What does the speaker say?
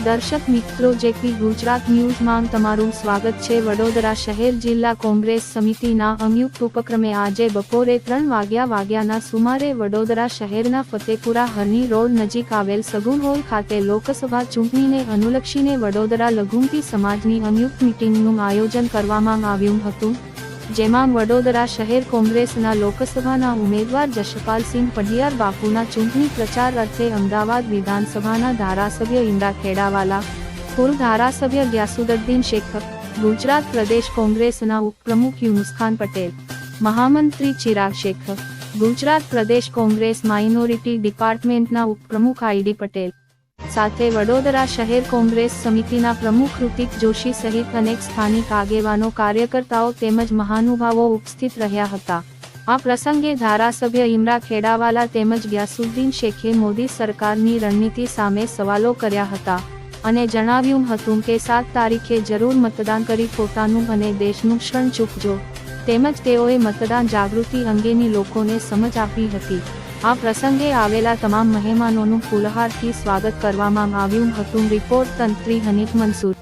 દર્શક મિત્રો જેપી ગુજરાત ન્યૂઝમાં તમારું સ્વાગત છે. વડોદરા શહેર જિલ્લા કોંગ્રેસ સમિતિના સંયુક્ત ઉપક્રમે આજે બપોરે ત્રણ વાગ્યા વાગ્યાના સુમારે વડોદરા શહેરના ફતેપુરા હરની રોડ નજીક આવેલ સગુન હોલ ખાતે લોકસભા ચૂંટણીને અનુલક્ષીને વડોદરા લઘુમતી સમાજની સંયુક્ત મિટિંગનું આયોજન કરવામાં આવ્યું હતું. જેમાં વડોદરા શહેર કોંગ્રેસના લોકસભાના ઉમેદવાર જશપાલસિંહ પઢિયાર, બાપુના ચૂંટણી પ્રચાર અર્થે અમદાવાદ વિધાનસભાના ધારાસભ્ય ઇન્દ્રા ખેડાવાલા પૂર્વ ધારાસભ્ય ગ્યાસુદ્દીન શેખ ગુજરાત પ્રદેશ કોંગ્રેસના ઉપપ્રમુખ યુનુસખાન પટેલ, મહામંત્રી ચિરાગ શેખ ગુજરાત પ્રદેશ કોંગ્રેસ માઇનોરિટી ડિપાર્ટમેન્ટના ઉપપ્રમુખ આઈડી પટેલ સાથે વડોદરા શહેર કોંગ્રેસ સમિતિના પ્રમુખ ઋતિક જોશી સહિત અનેક સ્થાનિક આગેવાનો કાર્યકર્તાઓ તેમજ મહાનુભાવો ઉપસ્થિત રહ્યા હતા. આ પ્રસંગે ધારાસભ્ય ઇમરા ખેડાવાલા તેમજ ગ્યાસુદ્દીન શેખે મોદી સરકારની રણનીતિ સામે સવાલો કર્યા હતા અને જણાવ્યું હતું કે સાત તારીખે જરૂર મતદાન કરી પોતાનું અને દેશનું ક્ષણ ચૂકજો. તેમજ તેઓએ મતદાન જાગૃતિ અંગેની લોકોને સમજ આપી હતી. આ પ્રસંગે આવેલા તમામ મહેમાનોનું ફૂલહારથી સ્વાગત કરવામાં આવ્યું હતું. રિપોર્ટ તંત્રી હનીફ મનસૂર